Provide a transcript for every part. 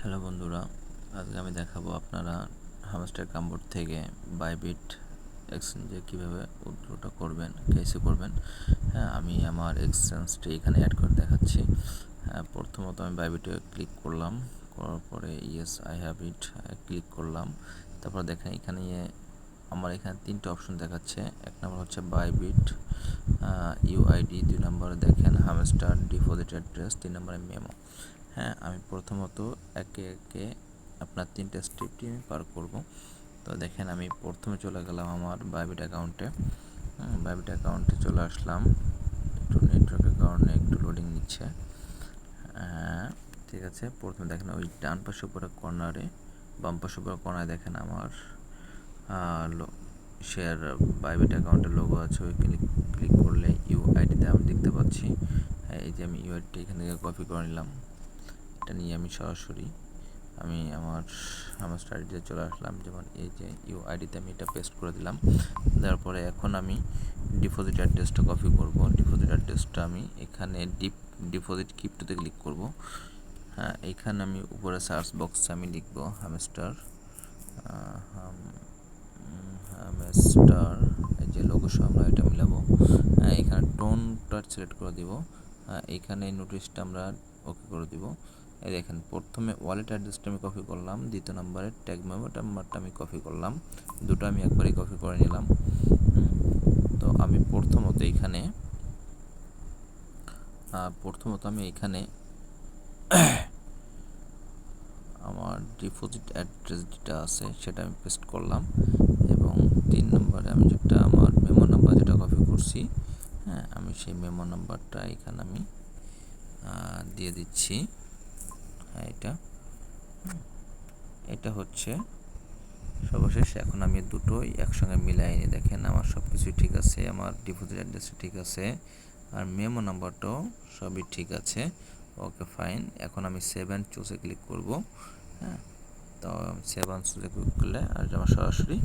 Hello বন্ধুরা, আজকে আমি দেখাবো আপনারা হামস্টার কামবোর্ড থেকে বাইবিট এক্সচেঞ্জে কীভাবে উইথড্রটা করবেন, কেসে করবেন। হ্যাঁ আমি আমার এক্সচেঞ্জটি এখানে অ্যাড করে দেখাচ্ছি। হ্যাঁ প্রথমত আমি বাইবিটে ক্লিক করলাম, করার পরে yes I have it click করলাম। তারপর দেখেন এখানে আমার এখানে তিনটে অপশন দেখাচ্ছে। এক নম্বর হচ্ছে বাইবিট ইউআইডি দুই নম্বরে দেখেন হামস্টার ডিপোজিট অ্যাড্রেস তিন নম্বরে মেমো হ্যাঁ আমি প্রথমত একে একে আপনার তিনটে স্টেপটি আমি পার করব। তো দেখেন, আমি প্রথমে চলে গেলাম আমার বাইবিট অ্যাকাউন্টে বাইবিট অ্যাকাউন্টে চলে আসলাম। একটু নেটওয়ার্কের কারণে একটু লোডিং নিচ্ছে। হ্যাঁ ঠিক আছে। প্রথমে দেখেন, ওই ডান পাশে উপরে কর্নারে বাম পাশে উপরে কর্নারে দেখেন আমার শেয়ার বাইবিট অ্যাকাউন্টের লোগো আছে। ওই ক্লিক ক্লিক করলে ইউ আইডিতে আমি দেখতে পাচ্ছি। এই যে আমি ইউআইডিটা এখান থেকে কপি করে নিলাম। এটা নিয়ে আমি সরাসরি আমি আমার আমার স্টাডিতে চলে আসলাম, যেমন এই যে ইউ আইডিতে আমি এটা পেস্ট করে দিলাম। তারপরে এখন আমি ডিপোজিট অ্যাড্রেসটা কপি করব। ডিপোজিট অ্যাড্রেসটা আমি এখানে ডিপ ডিপোজিট কিপ্টোতে ক্লিক করব। হ্যাঁ এখানে আমি উপরে সার্চ বক্সে আমি লিখব হ্যামস্টার হ্যামস্টার এই যে লোগো আমরা এটা মিলাবো হ্যাঁ এখানে টোনটা সিলেক্ট করে দিব। হ্যাঁ এখানে নোটিশটা আমরা ওকে করে দিব। এই দেখেন, প্রথমে ওয়ালেট অ্যাড্রেসটা আমি কপি করলাম, দ্বিতীয় নম্বরে ট্যাগ মেমো নাম্বারটা আমি কপি করলাম, দুটো আমি একবারেই কপি করে নিলাম। তো আমি প্রথমত এইখানে প্রথমত আমি এইখানে আমার ডিপোজিট অ্যাড্রেস যেটা আছে সেটা আমি পেস্ট করলাম এবং তিন নম্বরে আমি যেটা আমার মেমো নাম্বার যেটা কপি করছি হ্যাঁ আমি সেই মেমো নাম্বারটা এখানে আমি দিয়ে দিচ্ছি। এটা। এটা হচ্ছে সর্বশেষ। এখন আমি দুটোই একসঙ্গে মিলাই নিই দেখেন, আমার সব কিছুই ঠিক আছে, আমার ডিপোজিট অ্যাড্রেসও ঠিক আছে, আর মেমো নাম্বারটাও সবই ঠিক আছে। ওকে ফাইন এখন আমি সেভেন চুজে ক্লিক করব। হ্যাঁ তো সেভেন চুজে ক্লিক করলে আর আমার সরাসরি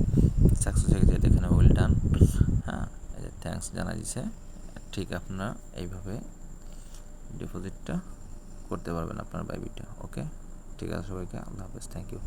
সাকসেস হয়ে গেছে। দেখেন ওয়েল ডান হ্যাঁ থ্যাংকস জানা দিছে। ঠিক আপনারা এইভাবে ডিপোজিটটা করতে পারবেন আপনার বাইবিটা ওকে? ঠিক আছে সবাইকে আল্লাহ হাফেজ থ্যাংক ইউ